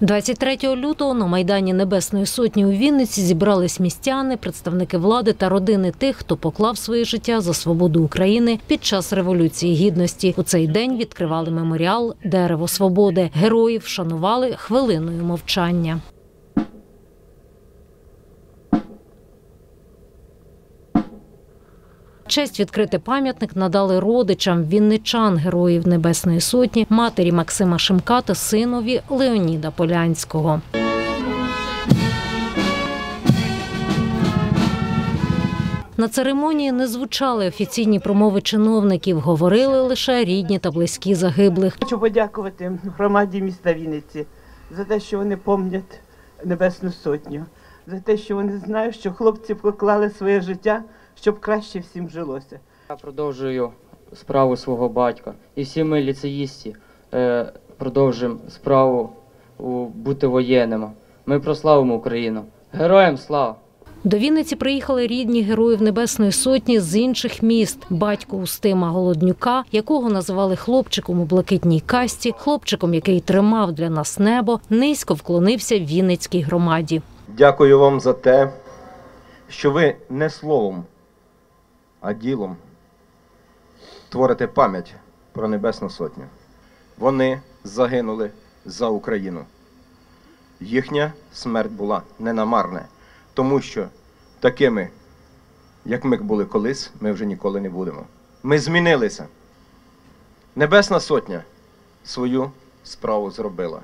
23 лютого на майдані Небесної Сотні у Вінниці зібрались містяни, представники влади та родини тих, хто поклав своє життя за свободу України під час революції гідності. У цей день відкривали меморіал Дерево свободи. Героїв шанували хвилиною мовчання. Честь відкрити пам'ятник надали родичам вінничан героїв Небесної Сотні, матері Максима Шимка та синові Леоніда Полянського. На церемонії не звучали офіційні промови чиновників, говорили лише рідні та близькі загиблих. Хочу подякувати громаді міста Вінниці за те, що вони пам'ятають Небесну Сотню, за те, що вони знають, що хлопці поклали своє життя, щоб краще всім жилося. Я продовжую справу свого батька. І всі ми, ліцеїсти, е, продовжуємо справу у, бути воєнними. Ми прославимо Україну. Героям слава! До Вінниці приїхали рідні героїв Небесної Сотні з інших міст. Батько Устима Голоднюка, якого називали хлопчиком у блакитній касті, хлопчиком, який тримав для нас небо, низько вклонився в Вінницькій громаді. Дякую вам за те, що ви не словом, а ділом творите пам'ять про Небесну Сотню. Вони загинули за Україну. Їхня смерть була ненамарна, тому що такими, як ми були колись, ми вже ніколи не будемо. Ми змінилися. Небесна Сотня свою справу зробила,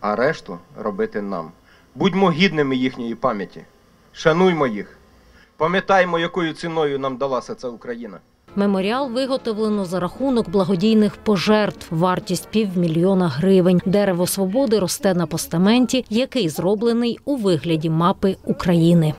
а решту робити нам. Будьмо гідними їхньої пам'яті, шануймо їх, пам'ятаймо, якою ціною нам далася ця Україна. Меморіал виготовлено за рахунок благодійних пожертв. Вартість півмільйона гривень. Дерево свободи росте на постаменті, який зроблений у вигляді мапи України.